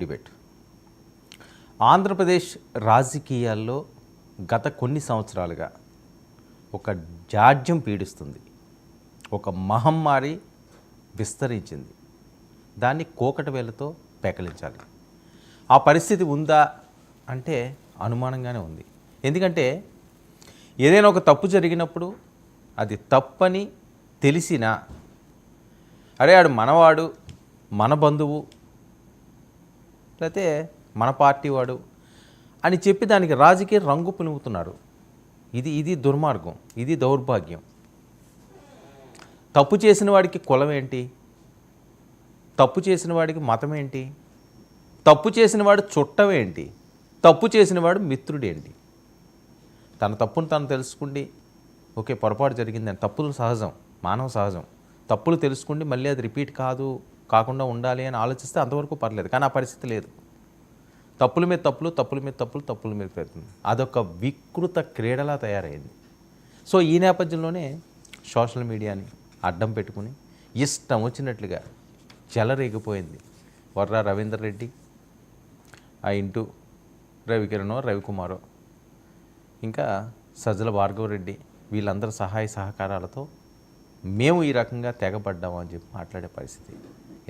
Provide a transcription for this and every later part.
Debate. Andhra Pradesh రాజకీయాల్లో గత కొన్ని సంవత్సరాలుగా ఒక జాడ్యం పీడిస్తుంది. ఒక మహమ్మారి విస్తరించింది. దాన్ని కోకట వేలతో పెకలించాలి. ఆ పరిస్థితి ఉందా అంటే అనుమానంగానే ఉంది. ఎందుకంటే ఏదైనా ఒక తప్పు జరిగినప్పుడు అది తప్పని తెలిసినా అరే ఆడు మనవాడు మన బంధువు లేకపోతే మన పార్టీ వాడు అని చెప్పి దానికి రాజకీయ రంగు పులుముతున్నారు ఇది ఇది దుర్మార్గం ఇది దౌర్భాగ్యం. తప్పు చేసిన వాడికి కులం ఏంటి? తప్పు చేసిన వాడికి మతం ఏంటి? తప్పు చేసిన వాడు చుట్టం ఏంటి? తప్పు చేసిన వాడు మిత్రుడేంటి తన తప్పును తను తెలుసుకుండి ఓకే పొరపాటు జరిగిందని తప్పులు సహజం మానవ సహజం. తప్పులు తెలుసుకుండి మళ్ళీ అది రిపీట్ కాదు. కాకుండా ఉండాలి అని ఆలోచిస్తే అంతవరకు పర్లేదు కానీ ఆ పరిస్థితి లేదు. తప్పుల మీద తప్పులు తప్పుల మీద తప్పులు తప్పుల మీద పెడుతుంది అదొక వికృత క్రీడలా తయారైంది. సో ఈ నేపథ్యంలోనే సోషల్ మీడియాని అడ్డం పెట్టుకుని ఇష్టం వచ్చినట్లుగా చెలరేగిపోయింది. వర్రా రవీందర్ రెడ్డి ఆ ఇంటూ రవికిరణో రవికుమారో ఇంకా సజ్జల భార్గవరెడ్డి వీళ్ళందరి సహాయ సహకారాలతో మేము ఈ రకంగా తెగబడ్డాము అని చెప్పి మాట్లాడే పరిస్థితి.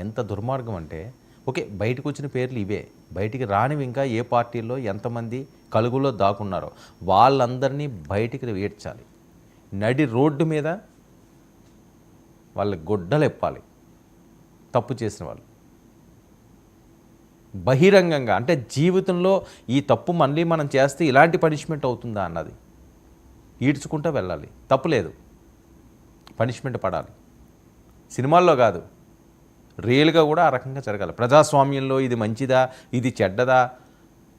ఎంత దుర్మార్గం అంటే ఓకే బయటకు వచ్చిన పేర్లు ఇవే. బయటికి రానివి ఇంకా ఏ పార్టీల్లో ఎంతమంది కలుగులో దాక్కున్నారో వాళ్ళందరినీ బయటికి ఏడ్చాలి. నడి రోడ్డు మీద వాళ్ళ గొడ్డలు ఎప్పాలి. తప్పు చేసిన వాళ్ళు. బహిరంగంగా అంటే జీవితంలో ఈ తప్పు మళ్ళీ మనం చేస్తే ఇలాంటి పనిష్మెంట్ అవుతుందా అన్నది. ఈడ్చుకుంటూ వెళ్ళాలి. తప్పు లేదు. పనిష్మెంట్ పడాలి. సినిమాల్లో కాదు. రియల్గా కూడా ఆ రకంగా జరగాలి. ప్రజాస్వామ్యంలో ఇది మంచిదా? ఇది చెడ్డదా?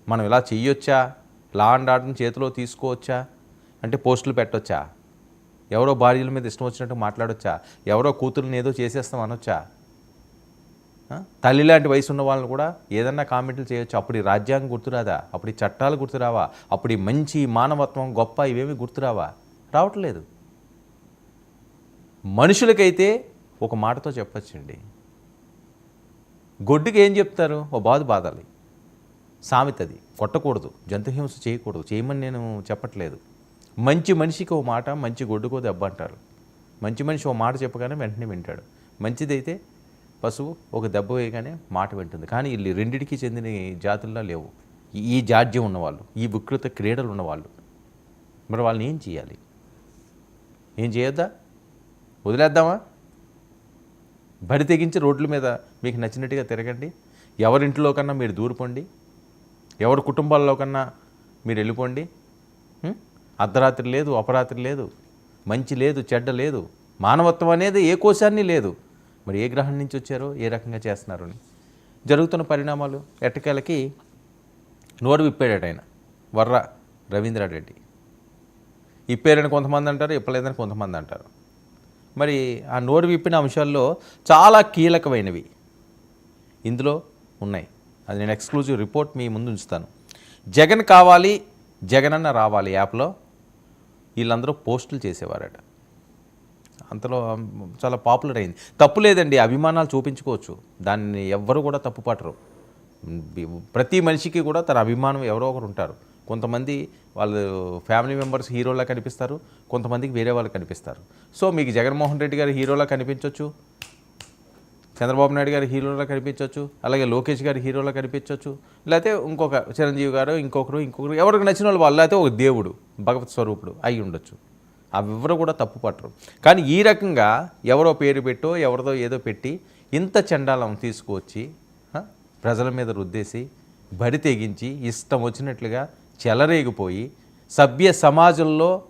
మనం ఇలా చెయ్యొచ్చా? లా అండ్ ఆర్డర్ని చేతిలో తీసుకోవచ్చా? అంటే పోస్టులు పెట్టొచ్చా? ఎవరో భార్యల మీద ఇష్టం వచ్చినట్టు మాట్లాడొచ్చా? ఎవరో కూతుర్ని ఏదో చేసేస్తాం అనొచ్చా? తల్లి లాంటి వయసు ఉన్న వాళ్ళని కూడా ఏదన్నా కామెంట్లు చేయొచ్చు. అప్పుడు ఈ రాజ్యాంగం గుర్తురాదా? అప్పుడు ఈ చట్టాలు గుర్తురావా? అప్పుడు ఈ మంచి మానవత్వం గొప్ప ఇవేమి గుర్తురావా? రావట్లేదు. మనుషులకైతే ఒక మాటతో చెప్పచ్చండి. గొడ్డుకి ఏం చెప్తారు? ఓ బాధ బాధాలి. సామెత అది కొట్టకూడదు. జంతుహింస చేయకూడదు. చేయమని నేను చెప్పట్లేదు. మంచి మనిషికి ఓ మాట మంచి గొడ్డుకో దెబ్బ అంటారు. మంచి మనిషి ఓ మాట చెప్పగానే వెంటనే వింటాడు. మంచిదైతే పశువు ఒక దెబ్బ వేయగానే మాట వింటుంది. కానీ వీళ్ళు రెండిటికి చెందిన జాతుల్లో లేవు. ఈ- ఈ జాడ్యం ఉన్నవాళ్ళు ఈ వికృత క్రీడలు ఉన్నవాళ్ళు. మరి వాళ్ళని ఏం చేయాలి? ఏం చేయొద్దా? వదిలేద్దామా? బడి తెగించి రోడ్ల మీద మీకు నచ్చినట్టుగా తిరగండి. ఎవరింట్లో కన్నా మీరు దూరిపోండి ఎవరి కుటుంబాల్లో కన్నా మీరు వెళ్ళిపోండి. అర్ధరాత్రి లేదు అపరాత్రి లేదు మంచి లేదు చెడ్డ లేదు మానవత్వం అనేది ఏ కోశాన్ని లేదు. మరి ఏ గ్రహం నుంచి వచ్చారో ఏ రకంగా చేస్తున్నారు అని. జరుగుతున్న పరిణామాలు ఎట్టకేలకి నోరు విప్పాడట ఆయన వర్ర రవీంద్రారెడ్డి. ఇప్పారని కొంతమంది అంటారు ఇప్పలేదని కొంతమంది అంటారు. మరి ఆ నోరు విప్పిన అంశాల్లో చాలా కీలకమైనవి ఇందులో ఉన్నాయి. అది నేను ఎక్స్క్లూజివ్ రిపోర్ట్ మీ ముందు ఉంచుతాను. జగన్ కావాలి జగన్ అన్న రావాలి యాప్లో. వీళ్ళందరూ పోస్టులు చేసేవారట. అంతలో చాలా పాపులర్ అయింది. తప్పు లేదండి అభిమానాలు చూపించుకోవచ్చు. దాన్ని ఎవ్వరు కూడా తప్పు పట్టరు ప్రతి మనిషికి కూడా తన అభిమానం ఎవరో ఒకరు ఉంటారు. కొంతమంది వాళ్ళు ఫ్యామిలీ మెంబర్స్ హీరోలా కనిపిస్తారు కొంతమందికి వేరే వాళ్ళు కనిపిస్తారు. సో మీకు జగన్మోహన్ రెడ్డి గారు హీరోలా కనిపించవచ్చు చంద్రబాబు నాయుడు గారు హీరోలా కనిపించవచ్చు అలాగే లోకేష్ గారు హీరోలా కనిపించవచ్చు లేకపోతే ఇంకొక చిరంజీవి గారు ఇంకొకరు ఇంకొకరు ఎవరికి నచ్చిన వాళ్ళు వాళ్ళు అయితే ఒక దేవుడు భగవత్ స్వరూపుడు అయి ఉండొచ్చు. అవి ఎవరు కూడా తప్పు పట్టరు. కానీ ఈ రకంగా ఎవరో పేరు పెట్టో ఎవరిదో ఏదో పెట్టి ఇంత చండాలం తీసుకువచ్చి ప్రజల మీద రుద్దేసి బడి తెగించి ఇష్టం వచ్చినట్లుగా చెలరేగిపోయి సభ్య సమాజంలో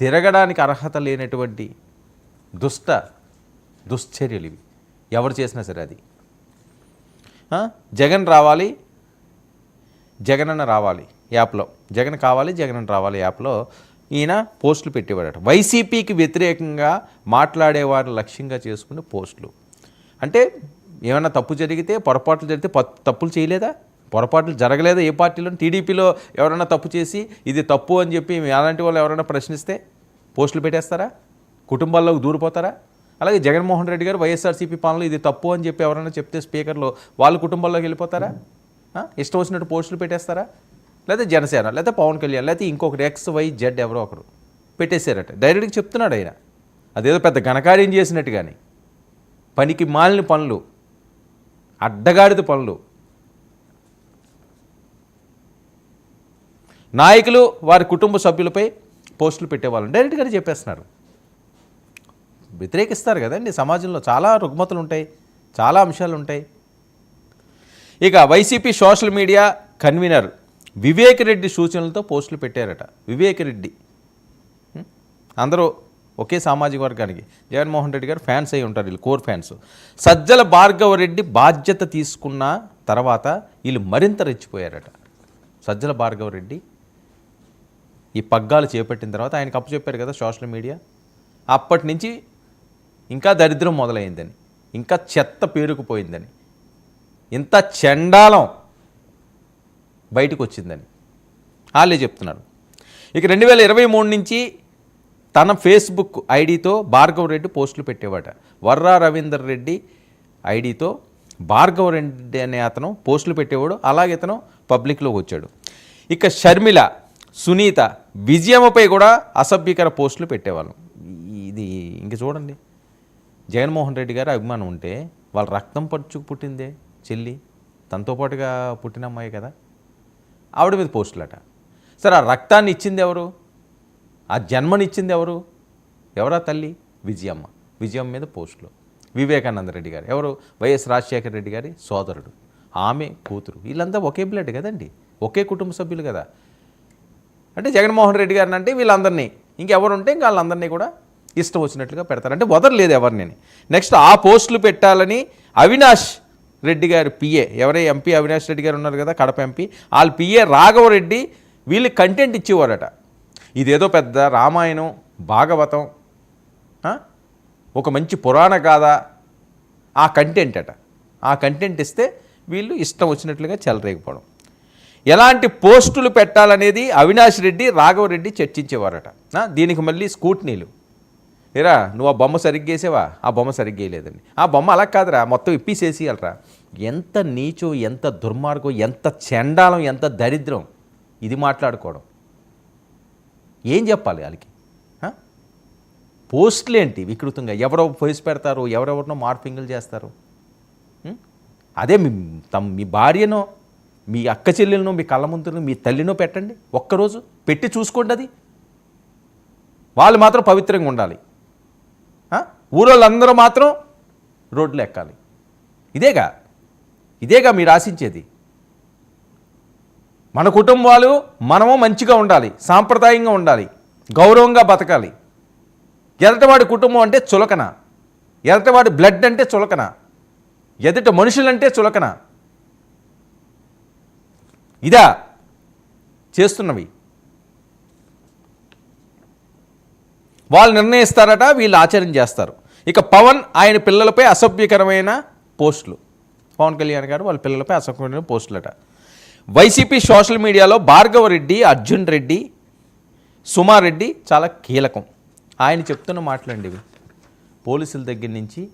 తిరగడానికి అర్హత లేనటువంటి దుష్ట దుశ్చర్యలు ఇవి. ఎవరు చేసినా సరే అది. జగన్ రావాలి. జగనన్న రావాలి యాప్లో. జగన్ కావాలి జగన్ రావాలి యాప్లో ఈయన పోస్టులు పెట్టేవాడట. వైసీపీకి వ్యతిరేకంగా మాట్లాడేవారిని లక్ష్యంగా చేసుకునే పోస్టులు. అంటే ఏమైనా తప్పు జరిగితే పొరపాట్లు జరిగితే తప్పులు చేయలేదా? పొరపాట్లు జరగలేదు. ఏ పార్టీలో టీడీపీలో ఎవరైనా తప్పు చేసి ఇది తప్పు అని చెప్పి అలాంటి వాళ్ళు ఎవరైనా ప్రశ్నిస్తే పోస్టులు పెట్టేస్తారా? కుటుంబాల్లోకి దూరిపోతారా? అలాగే జగన్మోహన్ రెడ్డి గారు వైఎస్ఆర్సీపీ పాలనలో ఇది తప్పు అని చెప్పి ఎవరైనా చెప్తే స్పీకర్లో వాళ్ళ కుటుంబంలోకి వెళ్ళిపోతారా? ఇష్టం వచ్చినట్టు పోస్టులు పెట్టేస్తారా? లేదా జనసేన లేదా పవన్ కళ్యాణ్ లేదా ఇంకొకటి ఎక్స్ వై జెడ్ ఎవరో ఒకరు పెట్టేశారట. డైరెక్ట్గా చెప్తున్నాడు ఆయన. అదేదో పెద్ద ఘనకార్యం చేసినట్టు కానీ. పనికి మాలిన పనులు అడ్డగాడిద పనులు నాయకులు వారి కుటుంబ సభ్యులపై పోస్టులు పెట్టేవాళ్ళు. డైరెక్ట్గానే చెప్పేస్తున్నారు. వ్యతిరేకిస్తారు కదండి. సమాజంలో చాలా రుగ్మతలు ఉంటాయి. చాలా అంశాలు ఉంటాయి. ఇక YCP social media convener Vivek Reddy సూచనలతో పోస్టులు పెట్టారట. వివేక్ రెడ్డి. అందరూ ఒకే సామాజిక వర్గానికి. జగన్మోహన్ రెడ్డి గారు ఫ్యాన్స్ అయి ఉంటారు. వీళ్ళు కోర్ ఫ్యాన్స్. సజ్జల భార్గవ రెడ్డి బాధ్యత తీసుకున్న తర్వాత వీళ్ళు మరింత రెచ్చిపోయారట. సజ్జల భార్గవ రెడ్డి ఈ పగ్గాలు చేపట్టిన తర్వాత ఆయనకు అప్పు చెప్పారు కదా సోషల్ మీడియా. అప్పటి నుంచి ఇంకా దరిద్రం మొదలైందని ఇంకా చెత్త పేరుకుపోయిందని ఇంత చండాలం బయటకు వచ్చిందని వాళ్ళే చెప్తున్నారు. ఇక రెండు వేల ఇరవై మూడు నుంచి తన ఫేస్బుక్ ఐడితో భార్గవ రెడ్డి పోస్టులు పెట్టేవాట. వర్రా రవీందర్ రెడ్డి ఐడితో భార్గవ రెడ్డి అనే అతను పోస్టులు పెట్టేవాడు. అలాగే ఇతను పబ్లిక్లోకి వచ్చాడు. ఇక షర్మిల సునీత విజయమ్మపై కూడా అసభ్యకర పోస్టులు పెట్టేవాళ్ళం. ఇది ఇంక చూడండి. జగన్మోహన్ రెడ్డి గారు అభిమానం ఉంటే వాళ్ళ రక్తం పరుచుకు పుట్టిందే చెల్లి. తనతో పాటుగా పుట్టిన అమ్మాయి కదా. ఆవిడ మీద పోస్టులట. సరే ఆ రక్తాన్ని ఇచ్చింది ఎవరు? ఆ జన్మనిచ్చింది ఎవరు? ఎవరా తల్లి? విజయమ్మ. విజయమ్మ మీద పోస్టులు. వివేకానంద రెడ్డి గారు. ఎవరు? వైఎస్ రాజశేఖర రెడ్డి గారి సోదరుడు. ఆమె కూతురు. వీళ్ళంతా ఒకే బ్లడ్ కదండి. ఒకే కుటుంబ సభ్యులు కదా. అంటే జగన్మోహన్ రెడ్డి గారిని అంటే వీళ్ళందరినీ. ఇంకెవరు ఉంటే ఇంకా వాళ్ళందరినీ కూడా ఇష్టం వచ్చినట్లుగా పెడతారు. అంటే వదలలేదు ఎవరిని. నెక్స్ట్ ఆ పోస్టులు పెట్టాలని అవినాష్ రెడ్డి గారు పిఏ ఎవరే ఎంపీ అవినాష్ రెడ్డి గారు ఉన్నారు కదా కడప ఎంపీ వాళ్ళ పిఏ రాఘవరెడ్డి వీళ్ళు కంటెంట్ ఇచ్చేవారట. ఇదేదో పెద్ద రామాయణం భాగవతం ఒక మంచి పురాణ గాథ. ఆ కంటెంట్ అట. ఆ కంటెంట్ ఇస్తే వీళ్ళు ఇష్టం వచ్చినట్లుగా చెలరేగిపోవడం. ఎలాంటి పోస్టులు పెట్టాలనేది అవినాష్ రెడ్డి రాఘవరెడ్డి చర్చించేవారట. దీనికి మళ్ళీ స్కూట్నీలు. ఏరా నువ్వు ఆ బొమ్మ సరిగ్గా ఆ బొమ్మ సరిగ్గేయలేదండి ఆ బొమ్మ అలా కాదురా మొత్తం ఇప్పిసేసియాలరా. ఎంత నీచో ఎంత దుర్మార్గం ఎంత చెండాలం ఎంత దరిద్రం ఇది మాట్లాడుకోవడం. ఏం చెప్పాలి వాళ్ళకి? పోస్టులేంటి పోస్టులు ఏంటి వికృతంగా? ఎవరో పోస్ట్ పెడతారు ఎవరెవరినో మార్పింగులు చేస్తారు. అదే మీ తమ మీ భార్యనో మీ అక్క చెల్లెలను మీ కళ్ళ ముందును మీ తల్లినో పెట్టండి. ఒక్కరోజు పెట్టి చూసుకోండి అది. వాళ్ళు మాత్రం పవిత్రంగా ఉండాలి. ఊరోళ్ళందరూ మాత్రం రోడ్లు ఎక్కాలి. ఇదేగా ఇదేగా మీరు ఆశించేది. మన కుటుంబాలు మనము మంచిగా ఉండాలి సాంప్రదాయంగా ఉండాలి గౌరవంగా బతకాలి. ఎదటవాడి కుటుంబం అంటే చులకన. ఎదటవాడి బ్లడ్ అంటే చులకన. ఎదుట మనుషులంటే చులకన. ఇదా చేస్తున్నవి. వాళ్ళు నిర్ణయిస్తారట వీళ్ళు ఆచరణ చేస్తారు. ఇక పవన్ ఆయన పిల్లలపై అసభ్యకరమైన పోస్టులు. పవన్ కళ్యాణ్ గారు వాళ్ళ పిల్లలపై అసభ్యకరమైన పోస్టులట. వైసీపీ సోషల్ మీడియాలో భార్గవ రెడ్డి అర్జున్ రెడ్డి సుమారెడ్డి చాలా కీలకం. ఆయన చెప్తున్న మాటలండి ఇవి. పోలీసుల దగ్గర నుంచి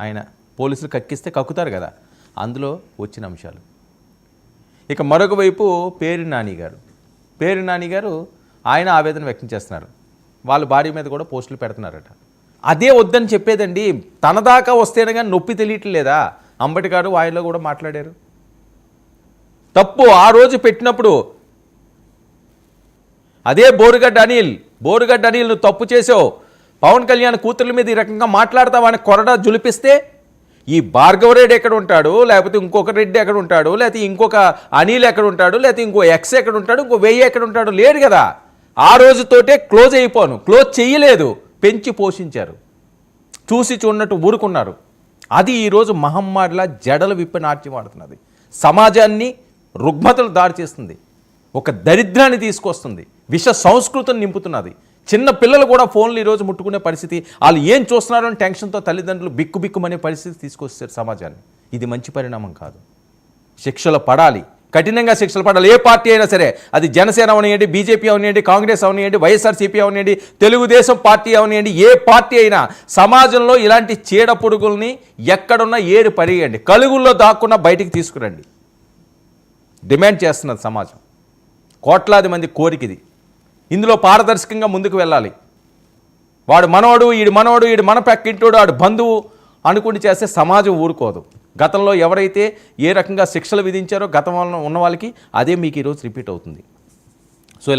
ఆయన పోలీసులు కక్కిస్తే కక్కుతారు కదా. అందులో వచ్చిన అంశాలు. ఇక మరొక వైపు పేరు నాని గారు. పేరు నాని గారు ఆయన ఆవేదన వ్యక్తం చేస్తున్నారు. వాళ్ళ భార్య మీద కూడా పోస్టులు పెడుతున్నారట. అదే వద్దని చెప్పేదండి. తన దాకా వస్తేనే కానీ నొప్పి తెలియట్లేదా? అంబటి గారు వాయిలో కూడా మాట్లాడారు. తప్పు ఆ రోజు పెట్టినప్పుడు. అదే బోరుగడ్డ అనిల్. బోరుగడ్డ అనిల్ నువ్వు తప్పు చేసావు పవన్ కళ్యాణ్ కూతుర్ల మీద ఈ రకంగా మాట్లాడతావని కొరడా జులిపిస్తే ఈ భార్గవ రెడ్డి ఎక్కడ ఉంటాడు? లేకపోతే ఇంకొక రెడ్డి ఎక్కడ ఉంటాడు? లేకపోతే ఇంకొక అనిల్ ఎక్కడ ఉంటాడు? లేకపోతే ఇంకో ఎక్స్ ఎక్కడ ఉంటాడు? ఇంకో వెయ్యి ఎక్కడ ఉంటాడు? లేడు కదా. ఆ రోజుతోటే క్లోజ్ అయిపోను. క్లోజ్ చేయలేదు పెంచి పోషించారు. చూసి చూడనట్టు ఊరుకున్నారు. అది ఈరోజు మహమ్మారిలా జడలు విప్పి నాట్యం ఆడుతున్నది. సమాజాన్ని రుగ్మతలు దాడి చేస్తుంది. ఒక దరిద్రాన్ని తీసుకొస్తుంది. విష సంస్కృతిని నింపుతున్నది. చిన్న పిల్లలు కూడా ఫోన్లు ఈరోజు ముట్టుకునే పరిస్థితి. వాళ్ళు ఏం చూస్తున్నారు అని టెన్షన్తో తల్లిదండ్రులు బిక్కు బిక్కుమనే పరిస్థితి తీసుకొస్తారు సమాజాన్ని. ఇది మంచి పరిణామం కాదు. శిక్షలు పడాలి. కఠినంగా శిక్షలు పడాలి. ఏ పార్టీ అయినా సరే అది జనసేన అవనియండి బీజేపీ అవనియండి కాంగ్రెస్ అవనియండి వైఎస్ఆర్సీపీ అవనియండి తెలుగుదేశం పార్టీ అవనియండి ఏ పార్టీ అయినా సమాజంలో ఇలాంటి చీడ పురుగుల్ని ఎక్కడున్నా ఏరు పరిగండి కలుగుల్లో దాక్కున్నా బయటికి తీసుకురండి. డిమాండ్ చేస్తున్నది సమాజం. కోట్లాది మంది కోరికది. ఇందులో పారదర్శకంగా ముందుకు వెళ్ళాలి. వాడు మనోడు ఈడు మనోడు ఈడు మన పక్కింటోడు ఆడు బంధువు అనుకుని చేస్తే సమాజం ఊరుకోదు. గతంలో ఎవరైతే ఏ రకంగా శిక్షలు విధించారో గతంలో ఉన్న వాళ్ళకి అదే మీకు ఈరోజు రిపీట్ అవుతుంది. సో ఇలాంటి